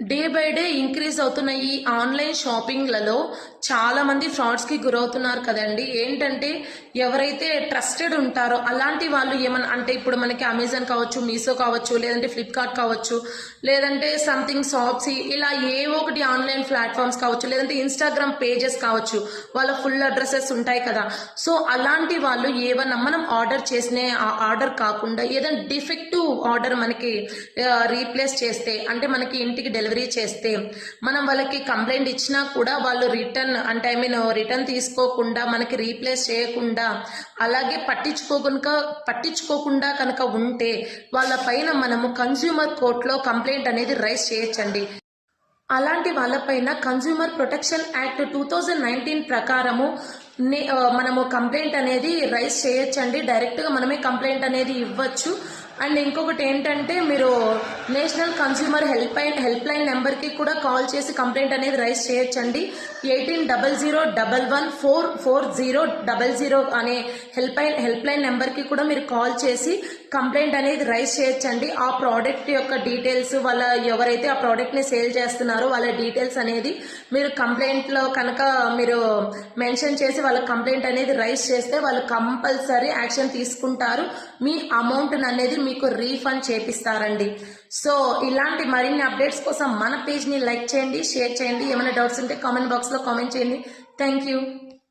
Day by day increase అవుతున్న ఈ online షాపింగ్లలో. చాలా మంది ఫ్రాడ్స్కి గురవుతున్నారు కదండి. ఏంటంటే ఎవరైతే ట్రస్టెడ్ ఉంటారో అలాంటి వాళ్ళు ఏమన్నా అంటే ఇప్పుడు మనకి అమెజాన్ కావచ్చు మీషో కావచ్చు లేదంటే ఫ్లిప్కార్ట్ కావచ్చు లేదంటే సంథింగ్ షాప్స్ ఇలా ఏ ఒకటి ఆన్లైన్ ప్లాట్ఫామ్స్ కావచ్చు లేదంటే ఇన్స్టాగ్రామ్ పేజెస్ కావచ్చు వాళ్ళ ఫుల్ అడ్రసెస్ ఉంటాయి కదా. సో అలాంటి వాళ్ళు ఏమన్నా మనం ఆర్డర్ చేసిన ఆర్డర్ కాకుండా ఏదైనా డిఫెక్టివ్ ఆర్డర్ మనకి రీప్లేస్ చేస్తే అంటే మనకి ఇంటికి డెలివరీ చేస్తే మనం వాళ్ళకి కంప్లైంట్ ఇచ్చినా కూడా వాళ్ళు రిటర్న్ అంటే ఐ మీన్ రిటర్న్ తీసుకోకుండా మనకి రీప్లేస్ చేయకుండా అలాగే పట్టించుకోకుండా పట్టించుకోకుండా కనుక ఉంటే వాళ్ళ పైన మనము కన్స్యూమర్ కోర్టులో కంప్లైంట్ అనేది రైజ్ చేయొచ్చండి. అలాంటి వాళ్ళపైన consumer protection act two thousand nineteen ప్రకారము నే- మనము కంప్లైంట్ అనేది రైజ్ చేయొచ్చండి. డైరెక్ట్గా మనమే కంప్లైంట్ అనేది ఇవ్వచ్చు. అండ్ ఇంకొకటి ఏంటంటే మీరు national consumer help line help line నెంబర్కి కూడా కాల్ చేసి కంప్లైంట్ అనేది రైజ్ చేయొచ్చండి. Eighteen double zero double one four four zero double zero అనే హెల్ప్ లైన్ హెల్ప్ లైన్ నెంబర్కి కూడా మీరు కాల్ చేసి కంప్లైంట్ అనేది రైజ్ చేయొచ్చండి. ఆ ప్రోడక్ట్ యొక్క డీటెయిల్స్ వాళ్ళ ఎవరైతే ఆ ప్రోడక్ట్ని సేల్ చేస్తున్నారో వాళ్ళ డీటెయిల్స్ అనేది మీరు కంప్లైంట్లో కనుక మీరు మెన్షన్ చేసి వాళ్ళ కంప్లైంట్ అనేది రైజ్ చేస్తే వాళ్ళు కంపల్సరీ యాక్షన్ తీసుకుంటారు. మీ అమౌంట్ అనేది మీకు రీఫండ్ చేపిస్తారండి. సో ఇలాంటి మరిన్ని అప్డేట్స్ కోసం మన పేజ్ని లైక్ చేయండి షేర్ చేయండి. ఏమైనా డౌట్స్ ఉంటే కామెంట్ బాక్స్లో కామెంట్ చేయండి. Thank you